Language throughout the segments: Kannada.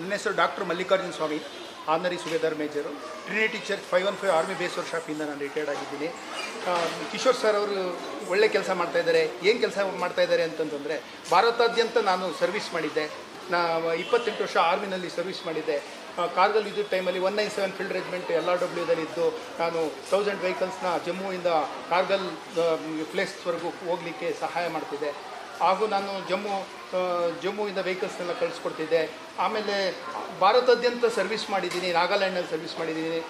ನನ್ನ ಹೆಸರು doctor Mallikarjuna Swami, honorary Subedar major Trinity church five one five army base ಶಾಪಿಂದ ನಾನು ರಿಟೈರ್ಡ್ ಆಗಿದ್ದೀನಿ. ಕಿಶೋರ್ ಸರ್ ಅವರು ಒಳ್ಳೆ ಕೆಲಸ ಮಾಡ್ತಾ ಇದ್ದಾರೆ. ಏನು ಕೆಲಸ ಮಾಡ್ತಾ ಇದ್ದಾರೆ ಅಂತಂತಂದರೆ ಭಾರತಾದ್ಯಂತ ನಾನು ಸರ್ವಿಸ್ ಮಾಡಿದ್ದೆ. ನಾ ಇಪ್ಪತ್ತೆಂಟು ವರ್ಷ ಆರ್ಮಿನಲ್ಲಿ ಸರ್ವಿಸ್ ಮಾಡಿದ್ದೆ. ಕಾರ್ಗಲ್ ಇದ್ದ ಟೈಮಲ್ಲಿ one nine seven field regiment L R ಡಬ್ಲ್ಯೂದಲ್ಲಿ ಇದ್ದು, ನಾನು ತೌಸಂಡ್ ವೆಹಿಕಲ್ಸ್ನ ಜಮ್ಮುವಿಂದ ಕಾರ್ಗಲ್ ಪ್ಲೇಸ್ವರೆಗೂ ಹೋಗಲಿಕ್ಕೆ ಸಹಾಯ ಮಾಡ್ತಿದ್ದೆ. ಹಾಗೂ ನಾನು ಜಮ್ಮು ಜಮ್ಮುವಿಂದ ವೆಹಿಕಲ್ಸ್ನೆಲ್ಲ ಕಳಿಸ್ಕೊಡ್ತಿದ್ದೆ. ಆಮೇಲೆ ಭಾರತಾದ್ಯಂತ ಸರ್ವಿಸ್ ಮಾಡಿದ್ದೀನಿ, ನಾಗಾಲ್ಯಾಂಡಲ್ಲಿ ಸರ್ವಿಸ್ ಮಾಡಿದ್ದೀನಿ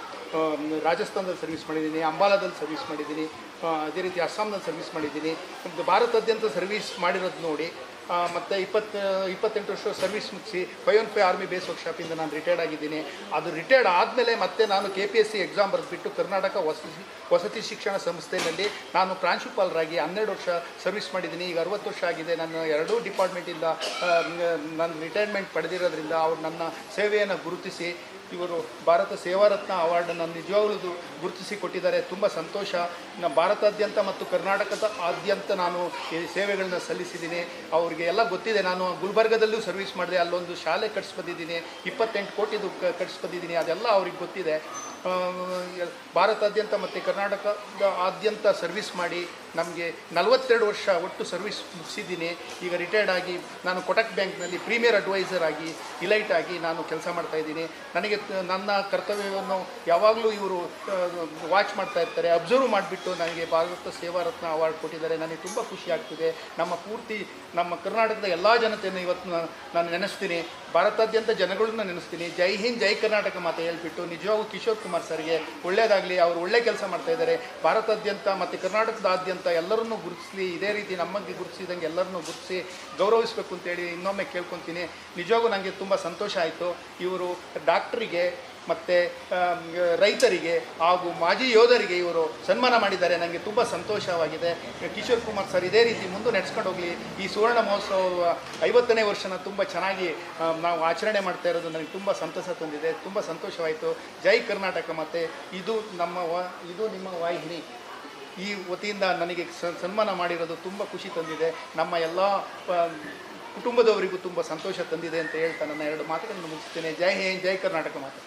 ರಾಜಸ್ಥಾನದಲ್ಲಿ ಸರ್ವಿಸ್ ಮಾಡಿದ್ದೀನಿ, ಅಂಬಾಲಾದಲ್ಲಿ ಸರ್ವಿಸ್ ಮಾಡಿದ್ದೀನಿ ಅದೇ ರೀತಿ ಅಸ್ಸಾಂನಲ್ಲಿ ಸರ್ವಿಸ್ ಮಾಡಿದ್ದೀನಿ. ಭಾರತಾದ್ಯಂತ ಸರ್ವಿಸ್ ಮಾಡಿರೋದು ನೋಡಿ ಮತ್ತು ಇಪ್ಪತ್ತು, ಇಪ್ಪತ್ತೆಂಟು ವರ್ಷ ಸರ್ವಿಸ್ ಮುಗಿಸಿ five one five army base ವರ್ಕ್ಶಾಪಿಂದ ನಾನು ರಿಟೈರ್ಡ್ ಆಗಿದ್ದೀನಿ. ಅದು ರಿಟೈರ್ಡ್ ಆದಮೇಲೆ ಮತ್ತೆ ನಾನು K P S C exam ಬರೆದ್ಬಿಟ್ಟು Karnataka ವಸತಿ ವಸತಿ ಶಿಕ್ಷಣ ಸಂಸ್ಥೆಯಲ್ಲಿ ನಾನು ಪ್ರಾಂಶುಪಾಲರಾಗಿ ಹನ್ನೆರಡು ವರ್ಷ ಸರ್ವಿಸ್ ಮಾಡಿದ್ದೀನಿ. ಈಗ ಅರವತ್ತು ವರ್ಷ ಆಗಿದೆ. ನಾನು ಎರಡೂ ಡಿಪಾರ್ಟ್ಮೆಂಟಿಂದ ನಾನು ರಿಟೈರ್ಮೆಂಟ್ ಪಡೆದಿರೋದ್ರಿಂದ ಅವರು ನನ್ನ ಸೇವೆಯನ್ನು ಗುರುತಿಸಿ, ಇವರು ಭಾರತ ಸೇವಾರತ್ನ ಅವಾರ್ಡನ್ನು ನಿಜವಾಗ್ಲೂ ಗುರುತಿಸಿ ಕೊಟ್ಟಿದ್ದಾರೆ. ತುಂಬ ಸಂತೋಷ. ನಮ್ಮ ಭಾರತಾದ್ಯಂತ ಮತ್ತು ಕರ್ನಾಟಕದ ಆದ್ಯಂತ ನಾನು ಸೇವೆಗಳನ್ನ ಸಲ್ಲಿಸಿದ್ದೀನಿ. ಅವ್ರಿಗೆ ಎಲ್ಲ ಗೊತ್ತಿದೆ. ನಾನು ಗುಲ್ಬರ್ಗದಲ್ಲೂ ಸರ್ವಿಸ್ ಮಾಡಿದೆ. ಅಲ್ಲೊಂದು ಶಾಲೆ ಕಟ್ಸ್ಬಂದಿದ್ದೀನಿ ಇಪ್ಪತ್ತೆಂಟು ಕೋಟಿದು ಕಟ್ಸ್ಬಂದಿದ್ದೀನಿ ಅದೆಲ್ಲ ಅವ್ರಿಗೆ ಗೊತ್ತಿದೆ. ಭಾರತಾದ್ಯಂತ ಮತ್ತು ಕರ್ನಾಟಕದ ಆದ್ಯಂತ ಸರ್ವಿಸ್ ಮಾಡಿ ನಮಗೆ ನಲವತ್ತೆರಡು ವರ್ಷ ಒಟ್ಟು ಸರ್ವಿಸ್ ಮುಗಿಸಿದ್ದೀನಿ. ಈಗ ರಿಟೈರ್ಡ್ ಆಗಿ ನಾನು ಕೊಟಕ್ ಬ್ಯಾಂಕ್ನಲ್ಲಿ ಪ್ರೀಮಿಯರ್ ಅಡ್ವೈಸರ್ ಆಗಿ ಇಲೈಟ್ ಆಗಿ ನಾನು ಕೆಲಸ ಮಾಡ್ತಾ ಇದ್ದೀನಿ. ನನಗೆ ನನ್ನ ಕರ್ತವ್ಯವನ್ನು ಯಾವಾಗಲೂ ಇವರು ವಾಚ್ ಮಾಡ್ತಾ ಇರ್ತಾರೆ. ಅಬ್ಸರ್ವ್ ಮಾಡಿಬಿಟ್ಟು ನನಗೆ ಭಾರತ ಸೇವಾ ರತ್ನ ಅವಾರ್ಡ್ ಕೊಟ್ಟಿದ್ದಾರೆ. ನನಗೆ ತುಂಬ ಖುಷಿ ಆಗ್ತಿದೆ. ನಮ್ಮ ಪೂರ್ತಿ ನಮ್ಮ ಕರ್ನಾಟಕದ ಎಲ್ಲ ಜನತೆಯನ್ನು ಇವತ್ತು ನಾನು- ನಾನು ನೆನೆಸ್ತೀನಿ. ಭಾರತಾದ್ಯಂತ ಜನಗಳನ್ನ ನೆನೆಸ್ತೀನಿ. ಜೈ ಹಿಂದ್, ಜೈ ಕರ್ನಾಟಕ ಮಾತು ಹೇಳ್ಬಿಟ್ಟು ನಿಜವಾಗೂ ಕಿಶೋರ್ ಕುಮಾರ್ ಸರ್ಗೆ ಒಳ್ಳೆಯದಾಗಲಿ ಅವರು ಒಳ್ಳೆ ಕೆಲಸ ಮಾಡ್ತಾ ಇದ್ದಾರೆ. ಭಾರತಾದ್ಯಂತ ಮತ್ತು ಕರ್ನಾಟಕದಾದ್ಯಂತ ಎಲ್ಲರನ್ನೂ ಗುರುತಿಸಲಿ, ಇದೇ ರೀತಿ ನಮಗೆ ಗುರುತಿಸಿದಂಗೆ ಎಲ್ಲರನ್ನೂ ಗುರುತಿಸಿ ಗೌರವಿಸಬೇಕು ಅಂತೇಳಿ ಇನ್ನೊಮ್ಮೆ ಕೇಳ್ಕೊತೀನಿ. ನಿಜವಾಗೂ ನನಗೆ ತುಂಬ ಸಂತೋಷ ಆಯಿತು. ಇವರು ಡಾಕ್ಟ್ರಿಗೆ ಮತ್ತು ರೈತರಿಗೆ ಹಾಗೂ ಮಾಜಿ ಯೋಧರಿಗೆ ಇವರು ಸನ್ಮಾನ ಮಾಡಿದ್ದಾರೆ. ನನಗೆ ತುಂಬ ಸಂತೋಷವಾಗಿದೆ. ಕಿಶೋರ್ ಕುಮಾರ್ ಸರ್ ಇದೇ ರೀತಿ ಮುಂದೆ ನಡೆಸ್ಕೊಂಡು ಹೋಗಲಿ. ಈ ಸುವರ್ಣ ಮಹೋತ್ಸವ ಐವತ್ತನೇ ವರ್ಷನ ತುಂಬ ಚೆನ್ನಾಗಿ ನಾವು ಆಚರಣೆ ಮಾಡ್ತಾ ಇರೋದು ನನಗೆ ತುಂಬ ಸಂತಸ ತಂದಿದೆ. ತುಂಬ ಸಂತೋಷವಾಯಿತು. ಜೈ ಕರ್ನಾಟಕ ಮತ್ತು. ಇದು ನಮ್ಮ ಇದು ನಿಮ್ಮ ವಾಹಿನಿ. ಈ ವತಿಯಿಂದ ನನಗೆ ಸನ್ಮಾನ ಮಾಡಿರೋದು ತುಂಬ ಖುಷಿ ತಂದಿದೆ. ನಮ್ಮ ಎಲ್ಲ ಕುಟುಂಬದವರಿಗೂ ತುಂಬ ಸಂತೋಷ ತಂದಿದೆ ಅಂತ ಹೇಳ್ತಾ ನನ್ನ ಎರಡು ಮಾತುಗಳನ್ನು ಮುಗಿಸ್ತೇನೆ. ಜೈ ಹಿಂದ್, ಜೈ ಕರ್ನಾಟಕ ಮಾತು.